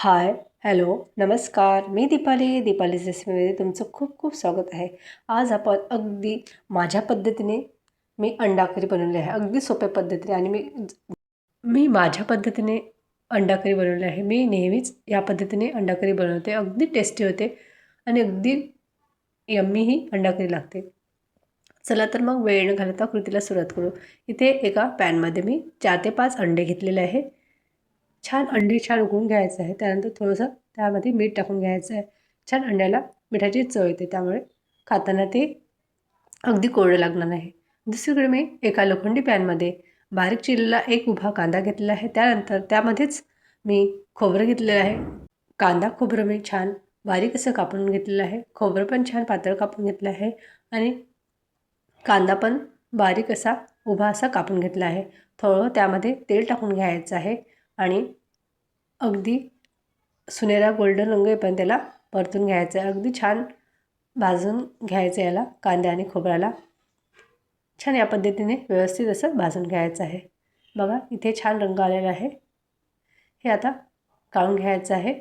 Hi hello नमस्कार. मी दीपाली दीपाली रेसिपीमध्ये तुमचं खूप खूप स्वागत आहे. आज आपण अगदी माझ्या पद्धतीने मी अंडाकरी बनवली आहे. अगदी सोप्या पद्धतीने आणि मी मी माझ्या पद्धतीने अंडाकरी बनवली आहे. मी नेहमीच या पद्धतीने अंडाकरी बनवते. अगदी टेस्टी होते आणि अगदी यम्मीही अंडाकरी लागते. चला तर मग वेळ न घालता कृतीला सुरुवात करू. इथे एका पॅनमध्ये मी चार ते पाच अंडे घेतलेले आहे. छान अंडी छान उकळून घ्यायचं आहे. त्यानंतर थोडंसं त्यामध्ये मीठ टाकून घ्यायचं आहे. छान अंड्याला मिठाची चव येते. त्यामुळे खाताना ते अगदी कोरडं लागणार नाही. दुसरीकडे मी एका लोखंडी पॅनमध्ये बारीक चिरलेला एक उभा कांदा घेतलेला आहे. त्यानंतर त्यामध्येच मी खोबरं घेतलेलं आहे. कांदा खोबरं मी छान बारीक असं कापून घेतलेलं आहे. खोबरं पण छान पातळ कापून घेतलं आहे. आणि कांदा पण बारीक असा उभा असा कापून घेतला आहे. थोडं त्यामध्ये तेल टाकून घ्यायचं आहे. आणि अगदी सुनेरा गोल्डन रंग येईपर्यंत त्याला परतून घ्यायचं आहे. अगदी छान भाजून घ्यायचं याला कांद्या आणि खोबऱ्याला. छान या पद्धतीने व्यवस्थित असं भाजून घ्यायचं आहे. बघा इथे छान रंग आलेला आहे. हे आता काढून घ्यायचं आहे.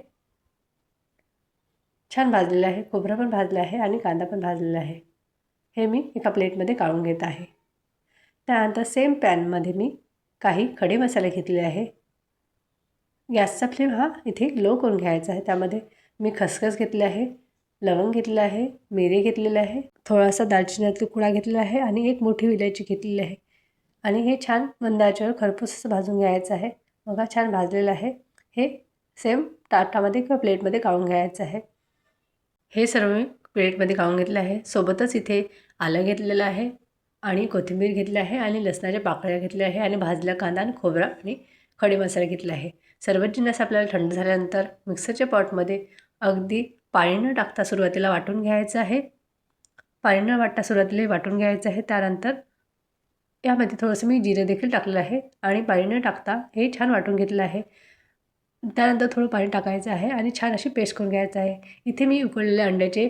छान भाजलेलं आहे. खोबरं पण भाजलं आहे आणि कांदा पण भाजलेला आहे. हे मी एका प्लेटमध्ये काढून घेत आहे. त्यानंतर सेम पॅनमध्ये मी काही खडे मसाले घेतले आहे. गॅसचा फ्लेम हा इथे लो करून घ्यायचा आहे. त्यामध्ये मी खसखस घेतले आहे लवंग घेतलं आहे मिरी घेतलेलं आहे थोडासा दालचिन्यात तुकडा घेतलेला आहे आणि एक मोठी विलायची घेतलेली आहे. आणि हे छान मंदाच्यावर खरपूस असं भाजून घ्यायचं आहे. बघा छान भाजलेलं आहे. हे सेम ताटामध्ये किंवा प्लेटमध्ये काढून घ्यायचं आहे. हे सर्व मी प्लेटमध्ये काढून घेतलं आहे. सोबतच इथे आलं घेतलेलं आहे आणि कोथिंबीर घेतली आहे आणि लसणाच्या पाकळ्या घेतल्या आहे आणि भाजला कांदा आणि खोबरा आणि खडे मसाला घेतला आहे. सर्व जिन्नस आपल्याला थंड झाल्यानंतर मिक्सरच्या पॉटमध्ये अगदी पाणी न टाकता सुरुवातीला वाटून घ्यायचं आहे. पाणी न वाटता सुरुवातीला वाटून घ्यायचं आहे. त्यानंतर यामध्ये थोडंसं मी जिरे देखील टाकलेलं आहे आणि पाणी न टाकता हे छान वाटून घेतलं आहे. त्यानंतर थोडं पाणी टाकायचं आहे आणि छान अशी पेस्ट करून घ्यायचं आहे. इथे मी उकळलेल्या अंड्याचे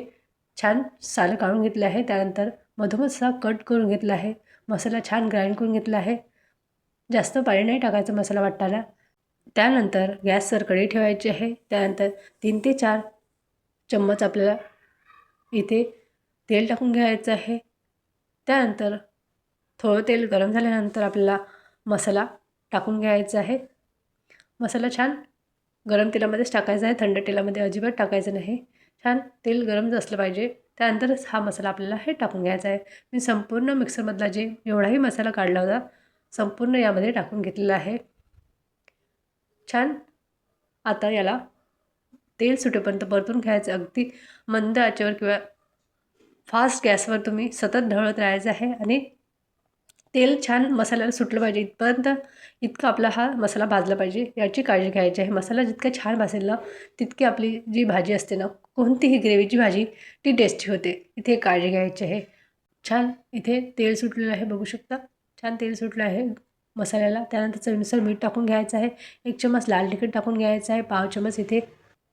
छान सालं काढून घेतले आहे. त्यानंतर मधोमधसा कट करून घेतला आहे. मसाला छान ग्राइंड करून घेतला आहे. जास्त पाणी नाही टाकायचं मसाला वाटायला त्यानंतर गॅसवर कढई ठेवायची आहे. त्यानंतर तीन ते चार चम्मच आपल्याला इथे तेल टाकून घ्यायचं आहे. त्यानंतर थोडं तेल गरम झाल्यानंतर आपल्याला मसाला टाकून घ्यायचा आहे. मसाला छान गरम तेलामध्येच टाकायचा आहे. थंड तेलामध्ये अजिबात टाकायचं नाही. छान तेल गरम असलं पाहिजे. त्यानंतरच हा मसाला आपल्याला हे टाकून घ्यायचा आहे. मी संपूर्ण मिक्सरमधला जे एवढाही मसाला काढला होता संपूर्ण यामध्ये टाकून घेतलेला आहे. छान. आता याला तेल सुटेपर्यंत परतून घ्यायचं. अगदी मंद आचेवर किंवा फास्ट गॅसवर तुम्ही सतत ढवळत राहायचं आहे आणि तेल छान मसाल्याला सुटलं पाहिजे. इथपर्यंत इतका आपला हा मसाला भाजला पाहिजे. याची काळजी घ्यायची आहे. मसाला जितका छान भाजेल ना तितकी आपली जी भाजी असते ना कोणतीही ग्रेव्हीची भाजी ती टेस्टी होते. इथे काळजी घ्यायची आहे. छान. इथे तेल सुटलेलं आहे. बघू शकता. छान तेल सुटलं आहे. मसाल्याला. त्यानंतर चवीनुसार मीठ टाकून घ्यायचं आहे. एक चमच लाल तिखट टाकून घ्यायचं आहे. पाव चमच इथे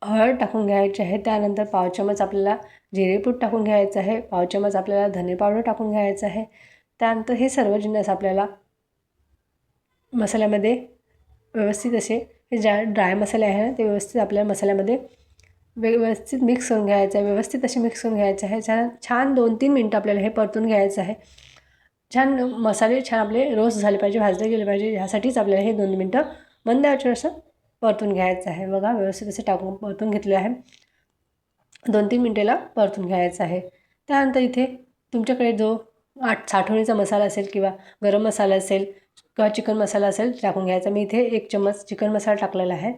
हळद टाकून घ्यायची आहे. त्यानंतर पाव चमच आपल्याला जिरेपूट टाकून घ्यायचं आहे. पाव चमच आपल्याला धने पावडर टाकून घ्यायचं आहे. त्यानंतर हे सर्व जिन्नस आपल्याला मसाल्यामध्ये व्यवस्थित असे हे ज्या ड्राय मसाले आहे ना ते व्यवस्थित आपल्या मसाल्यामध्ये व्यवस्थित मिक्स करून घ्यायचं आहे. व्यवस्थित असे मिक्स करून घ्यायचं आहे. छान छान दोन तीन मिनटं आपल्याला हे परतून घ्यायचं आहे. छान मसाले छान आपले रोस्ट झाले पाहिजे भाजले गेले पाहिजे. ह्यासाठीच आपल्याला हे दोन मिनटं मंद आचेवर असं परतून घ्यायचं आहे. बघा व्यवस्थित असे टाकून परतून घेतले आहे. दोन तीन मिनटेला परतून घ्यायचं आहे. त्यानंतर इथे तुमच्याकडे जो आठ साठवणीचा मसाला असेल किंवा गरम मसाला असेल किंवा चिकन मसाला असेल टाकून घ्यायचा. मी इथे एक चम्मच चिकन मसाला टाकलेला आहे.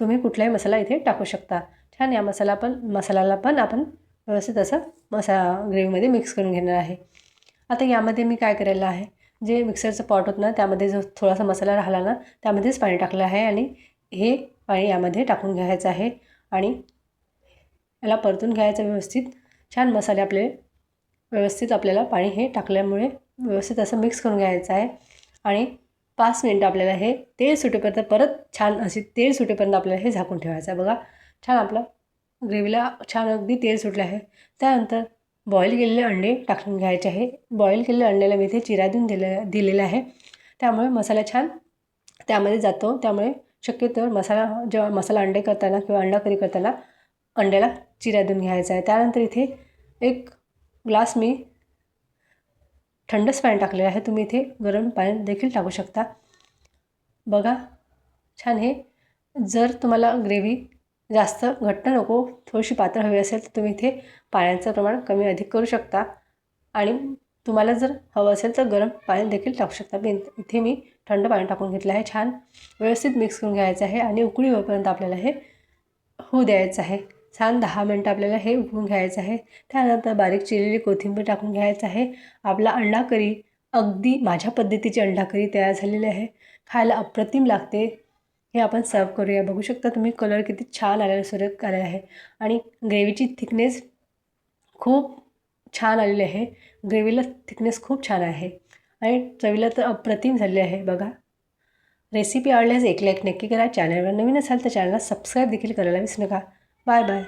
तुम्ही कुठलाही मसाला इथे टाकू शकता. छान या मसाला पण मसाल्याला पण आपण व्यवस्थित असं मसा ग्रेव्हीमध्ये मिक्स करून घेणार आहे. आता यामध्ये मी काय करायला आहे? जे मिक्सरचं पॉट होतं ना त्यामध्ये जो थोडासा मसाला राहिला ना त्यामध्येच पाणी टाकलं आहे आणि हे पाणी यामध्ये टाकून घ्यायचं आहे आणि याला परतून घ्यायचं व्यवस्थित. छान मसाले आपले व्यवस्थित आपल्याला पाणी हे टाकल्यामुळे व्यवस्थित असं मिक्स करून घ्यायचं आहे. आणि पाच मिनटं आपल्याला हे तेल सुटेपर्यंत परत छान अशी तेल सुटेपर्यंत आपल्याला हे झाकून ठेवायचं आहे. बघा छान आपलं ग्रेव्हीला छान अगदी तेल सुटलं आहे. त्यानंतर बॉईल केलेले अंडे टाकून घ्यायचे आहे. बॉईल केलेल्या अंड्याला मी इथे चिरा देऊन दिले दिलेला आहे. त्यामुळे मसाला छान त्यामध्ये जातो. त्यामुळे शक्यतोवर मसाला जेव्हा मसाला अंडे करताना किंवा अंडा करी करताना अंड्याला चिऱ्या देऊन घ्यायचा आहे. त्यानंतर इथे एक ग्लास मी थंडच पाणी टाकलेलं आहे. तुम्ही इथे गरम पाणी देखील टाकू शकता. बघा छान हे जर तुम्हाला ग्रेव्ही जास्त घट्ट नको. थोडीशी पातळ हवी असेल तर तुम्ही इथे पाण्याचं प्रमाण कमी अधिक करू शकता. आणि तुम्हाला जर हवं असेल तर गरम पाणी देखील टाकू शकता. मी इथे मी थंड पाणी टाकून घेतलं आहे छान. व्यवस्थित मिक्स करून घ्यायचं आहे आणि उकळी होईपर्यंत आपल्याला हे होऊ द्यायचं आहे. छान दहा मिनटं आपल्याला हे उकळून घ्यायचं आहे. त्यानंतर बारीक चिरलेली कोथिंबीर टाकून घ्यायचं आहे. आपला अंडा करी अगदी माझ्या पद्धतीची अंडा करी तयार झालेली आहे. खायला अप्रतिम लागते. हे आपण सर्व करूया. बघू शकता तुम्ही कलर किती छान आलेला सुरेख आलेला आहे. आणि ग्रेव्हीची थिकनेस खूप छान आलेली आहे. ग्रेव्हीला थिकनेस खूप छान आहे. आणि चवीला तर अप्रतिम झालेली आहे बघा. रेसिपी आवडल्यास एक लाईक नक्की करा. चॅनलवर नवीन असाल तर चॅनलला सबस्क्राईब देखील करायला विसरू नका. Bye bye